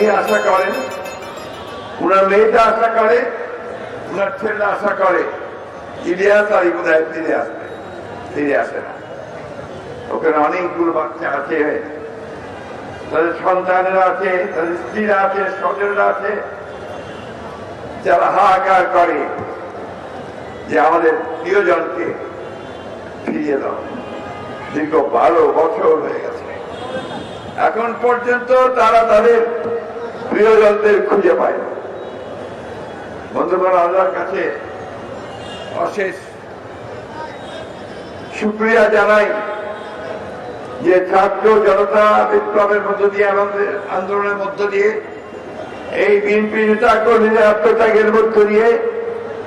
উনি আশা করেন, উনার মেয়েটা আশা করে, উনার ছেলেটা আশা করে। ইলিয়াস আর বোধহয় ফিরে আসবে ফিরে আসে না। ওখানে অনেকগুলো বাচ্চা আছে। তাদের সন্তানেরা আছে, তাদের স্ত্রীরা আছে, স্বজনরা আছে। যারা হাহাকার করে যে আমাদের প্রিয়জনকে ফিরিয়ে দাও। দীর্ঘ বারো বছর হয়ে গেছে। এখন পর্যন্ত তারা তাদের প্রিয়জনদের খুঁজে পায়। বন্ধুগণ, আল্লাহর কাছে অশেষ শুক্রিয়া জানাই যে ছাত্র জনতা বিপ্লবের মধ্য দিয়ে আমাদের আন্দোলনের মধ্য দিয়ে এই বিএনপি নেতা কর্মীদের আত্মত্যাগের মধ্য দিয়ে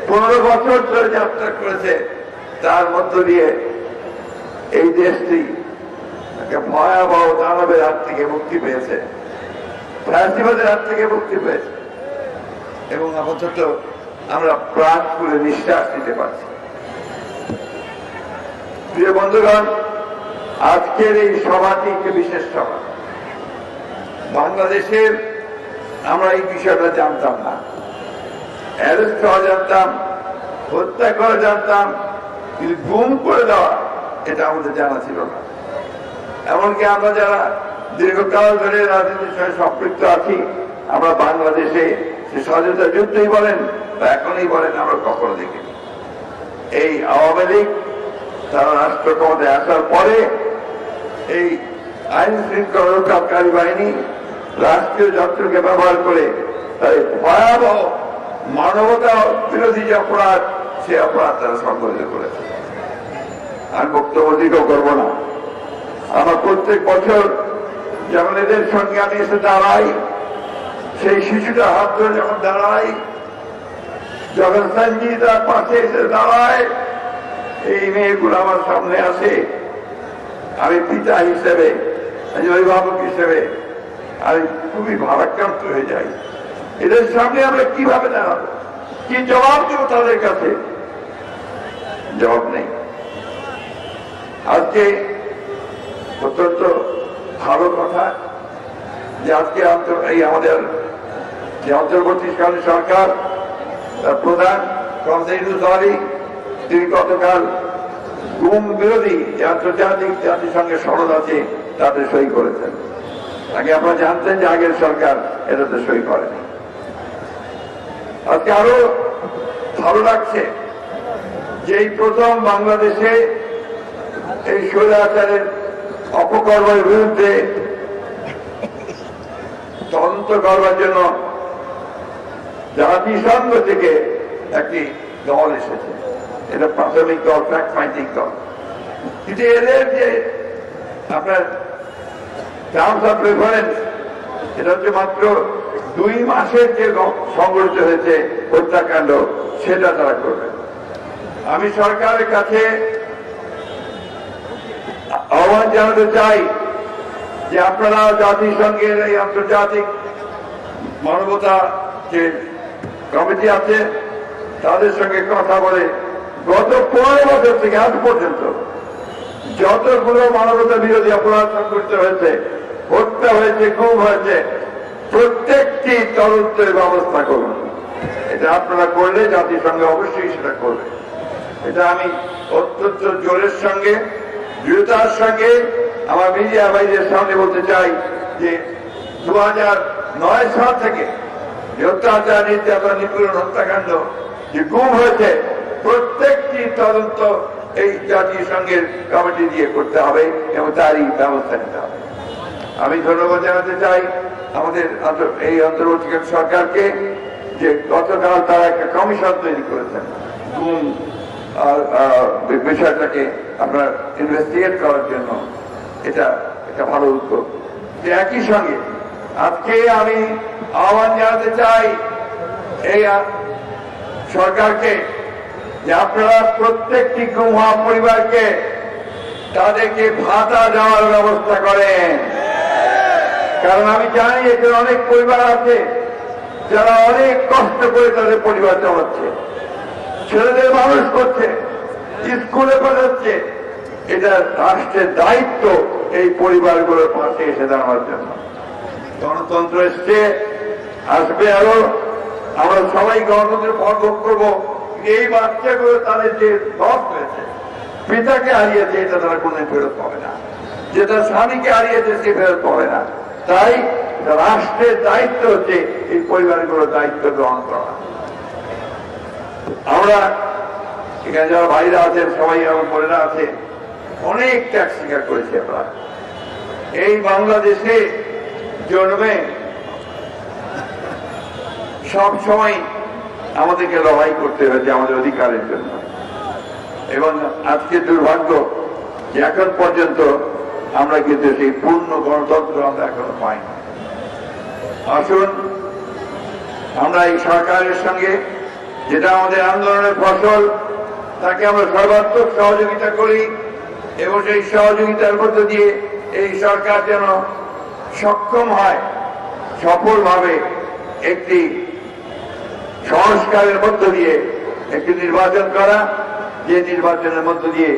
পনেরো বছর ধরে যাত্রা করেছে, তার মধ্য দিয়ে এই দেশটি ভয়াবহ দানবের হাত থেকে মুক্তি পেয়েছে। ফ্যাসিবাদের হাত থেকে মুক্তি পেয়েছে। এবং আপাতত আমরা প্রাণ খুলে নিঃশ্বাস নিতে পারছি। প্রিয় বন্ধুগণ, আজকের এই সভাটি একটি বিশেষ সভা। বাংলাদেশের আমরা এই বিষয়টা জানতাম না। অ্যারেস্ট হওয়া জানতাম, হত্যা করা জানতাম, কিন্তু গুম করে দেওয়া এটা আমাদের জানা ছিল না। এমনকি আমরা যারা দীর্ঘকাল ধরে রাজনীতির সঙ্গে সম্পৃক্ত আছি। আমরা বাংলাদেশে সে স্বাধীনতা যুদ্ধই বলেন বা এখনই বলেন, আমরা কখনো দেখিনি। এই আওয়ামী লীগ তারা রাষ্ট্র ক্ষমতায় আসার পরে এই আইন শৃঙ্খলা রক্ষাকারী বাহিনী রাষ্ট্রীয় যন্ত্রকে ব্যবহার করে তাই ভয়াবহ মানবতা বিরোধী যে অপরাধ সে অপরাধ তারা সংগঠিত করেছে। আর বক্তব্য দীর্ঘ করব না। আমার প্রত্যেক বছর যখন এদের সঙ্গে আমি এসে দাঁড়াই, সেই শিশুটা হাত ধরে যখন দাঁড়াই, যখন সঞ্জিতার পাশে এসে দাঁড়ায়, এই মেয়েগুলো আমার সামনে আসে। আমি পিতা হিসেবে, আমি অভিভাবক হিসেবে, আমি খুবই ভারাক্রান্ত হয়ে যাই। এদের সামনে আমরা কীভাবে দাঁড়াবো? কি জবাব দেব তাদের কাছে? জবাব নেই। আজকে অত্যন্ত ভালো কথা যে আজকে এই আমাদের যে অন্তর্বর্তীকালীন সরকার, তার প্রধান কনসেন্টুসারি তিনি গতকাল গুম বিরোধী যে আন্তর্জাতিক জাতিসংঘের সনদ আছে, তাতে সই করেছেন। আগে আপনারা জানতেন যে আগের সরকার এটাতে সই করেনি। আজকে আরও ভালো লাগছে যে এই প্রথম বাংলাদেশে এই স্বৈরাচারের অপকর্মের বিরুদ্ধে তদন্ত করবার জন্য জাতিসংঘ থেকে একটি দল এসেছে, এটা প্রাথমিক দল ফ্যাক্ট ফাইন্ডিং দল। কিন্তু এদের যে আপনার টার্মস অফ রেফারেন্স এটা হচ্ছে মাত্র দুই মাসের যে সংগঠিত হয়েছে হত্যাকাণ্ড, সেটা তারা করবে। আমি সরকারের কাছে আহ্বান জানাতে চাই যে আপনারা জাতিসংঘের এই আন্তর্জাতিক মানবতা যে কমিটি আছে, তাদের সঙ্গে কথা বলে গত পনেরো বছর থেকে আজ পর্যন্ত যতগুলো মানবতা বিরোধী অপরাধ সংঘটিত হয়েছে, হত্যা হয়েছে গুম হয়েছে, প্রত্যেকটি তদন্তের ব্যবস্থা করুন। এটা আপনারা করলে জাতিসংঘ অবশ্যই সেটা করবে এটা আমি অত্যন্ত জোরের সঙ্গে দৃঢ়তার সঙ্গে আমার মিডিয়া ভাইদের সামনে বলতে চাই যে দু নয় সাল থেকে অত্যাচার, নির্যাতন, নিপীড়ন, হত্যাকাণ্ড যে গুম হয়েছে, প্রত্যেকটি তদন্ত এই জাতিসংঘের কমিটি দিয়ে করতে হবে এবং তারই ব্যবস্থা নিতে হবে। আমি ধন্যবাদ জানাতে চাই আমাদের এই অন্তর্বর্তীকালীন সরকারকে যে গতকাল তারা একটা কমিশন তৈরি করেছেন। গুম বিষয়টাকে আপনার ইনভেস্টিগেট করার জন্য এটা একটা ভালো উদ্যোগ। যে একই সঙ্গে আজকে আমি আহ্বান জানাতে চাই এই সরকারকে যে আপনারা প্রত্যেকটি গুহা পরিবারকে তাদেরকে ভাতা দেওয়ার ব্যবস্থা করেন। কারণ আমি জানি এখানে অনেক পরিবার আছে যারা অনেক কষ্ট করে তাদের পরিবার চালাচ্ছে। ছেলেদের মানুষ করছে। স্কুলে পাঠাচ্ছে এটা রাষ্ট্রের দায়িত্ব এই পরিবারগুলোর পাশে এসে দাঁড়ানোর জন্য। গণতন্ত্র এসছে, আসবে আরও। আমরা সবাই গণতন্ত্রের ভোগ করব। এই বাচ্চাগুলো তাদের যে দশ হয়েছে পিতাকে হারিয়েছে, এটা তারা কোনদিন ফেরত পাবে না। যেটা স্বামীকে হারিয়েছে, সে ফেরত পাবে না। তাই রাষ্ট্রের দায়িত্ব হচ্ছে এই পরিবারগুলোর দায়িত্ব গ্রহণ করা। আমরা এখানে যারা ভাইরা আছেন, সবাই আমার বোনেরা আছে। অনেক ত্যাগ স্বীকার করেছি আমরা। এই বাংলাদেশে জন্মে সব সময় আমাদেরকে লড়াই করতে হয়েছে আমাদের অধিকারের জন্য। এবং আজকে দুর্ভাগ্য যে এখন পর্যন্ত আমরা কিন্তু সেই পূর্ণ গণতন্ত্র আমরা এখনও পাইনি। আসুন, আমরা এই সরকারের সঙ্গে, যেটা আমাদের আন্দোলনের ফসল তাকে আমরা সর্বাত্মক সহযোগিতা করি এবং সেই সহযোগিতার মধ্য দিয়ে এই সরকার যেন সক্ষম হয়, সফলভাবে একটি সংস্কারের মধ্য দিয়ে একটি নির্বাচন করা, যে নির্বাচনের মধ্য দিয়ে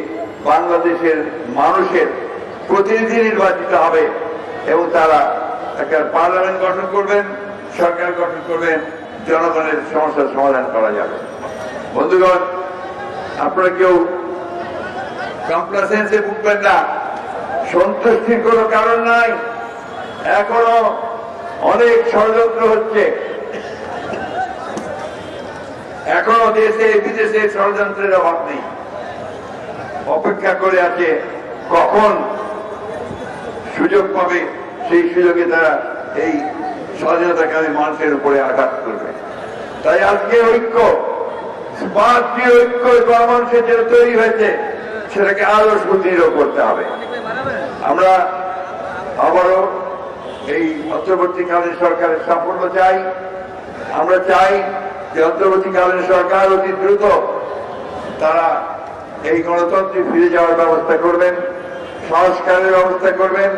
বাংলাদেশের মানুষের প্রতিনিধি নির্বাচিত হবে এবং তারা একটা পার্লামেন্ট গঠন করবেন, সরকার গঠন করবেন, জনগণের সমস্যার সমাধান করা যাবে। বন্ধুগণ আপনারা কেউ কমপ্লাসেন্সে ভুগবেন না। সন্তুষ্টির কোনো কারণ নাই। এখনও অনেক ষড়যন্ত্র হচ্ছে। এখনও দেশে, বিদেশে ষড়যন্ত্রের অভাব নেই। অপেক্ষা করে আছে কখন সুযোগ পাবে, সেই সুযোগে তারা এই স্বাধীনতাকামী মানুষের উপরে আঘাত করবে। তাই আজকে ঐক্য পাঁচটি ঐক্য গণমানুষের জন্য তৈরি হয়েছে, সেটাকে আরও সুদৃঢ় করতে হবে। আমরা আবারও এই অন্তর্বর্তীকালীন সরকারের সাফল্য চাই। আমরা চাই যে অন্তর্বর্তীকালীন সরকার অতি দ্রুত তারা এই গণতন্ত্রে ফিরে যাওয়ার ব্যবস্থা করবেন, সংস্কারের ব্যবস্থা করবেন,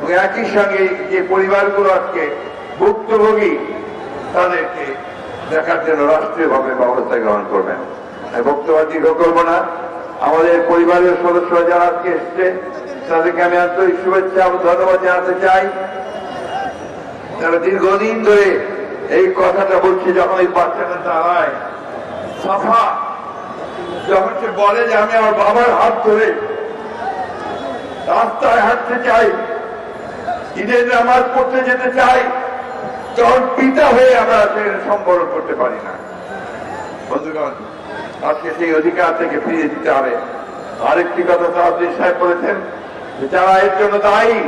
এবং একই সঙ্গে যে পরিবারগুলো আজকে ভুক্তভোগী, তাদেরকে দেখার জন্য রাষ্ট্রীয়ভাবে ব্যবস্থা গ্রহণ করবেন। বক্তব্য দীর্ঘ করব না। আমাদের পরিবারের সদস্যরা যারা আজকে এসছে, তাদেরকে আমি আন্তরিক শুভেচ্ছা এবং ধন্যবাদ জানাতে চাই। তারা দীর্ঘদিন ধরে এই কথাটা বলছে, যখন এই বাচ্চাটা দাঁড়ায়, সাফা, যখন সে বলে যে, আমি আমার বাবার হাত ধরে রাস্তায় হাঁটতে চাই ঈদের নামাজ পড়তে যেতে চাই পিতা হয়ে আমরা সম্বরণ করতে পারি না। বন্ধুগণ, আজকে সেই অধিকার থেকে ফিরিয়ে দিতে হবে। আরেকটি কথা সাহায্য সাহেব বলেছেন যারা এর জন্য দায়ী,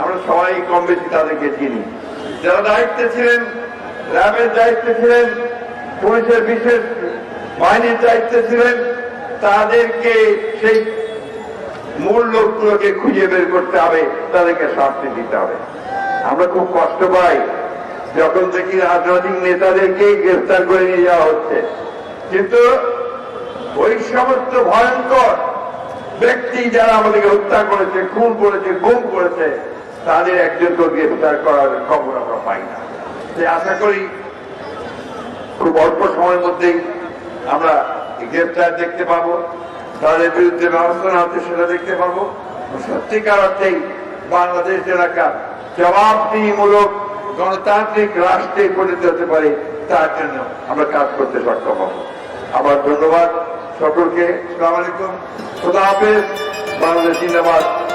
আমরা সবাই কম বেশি তাদেরকে চিনি। যারা দায়িত্বে ছিলেন, র্যাবের দায়িত্বে ছিলেন, পুলিশের বিশেষ বাহিনীর দায়িত্বে ছিলেন, তাদেরকে সেই মূল লোকগুলোকে খুঁজে বের করতে হবে, তাদেরকে শাস্তি দিতে হবে। আমরা খুব কষ্ট পাই। যখন দেখি রাজনৈতিক নেতাদেরকে গ্রেফতার করে নিয়ে যাওয়া হচ্ছে। কিন্তু ওই সমস্ত ভয়ঙ্কর ব্যক্তি যারা আমাদেরকে হত্যা করেছে, খুন করেছে, গুম করেছে, তাদের একজনকে গ্রেফতার করার খবর আমরা পাই না। আশা করি খুব অল্প সময়ের মধ্যেই আমরা গ্রেফতার দেখতে পাবো। তাদের বিরুদ্ধে ব্যবস্থা না হচ্ছে সেটা দেখতে পাবো। সত্যিকার অর্থেই বাংলাদেশ এলাকা জবাবদিহিমূলক গণতান্ত্রিক রাষ্ট্রে পরিণত হতে পারে তার জন্য আমরা কাজ করতে সক্ষম হব। আবার ধন্যবাদ সকলকে। সালাম আলাইকুম। খোদা হাফেজ। বাংলাদেশ জিন্দাবাদ।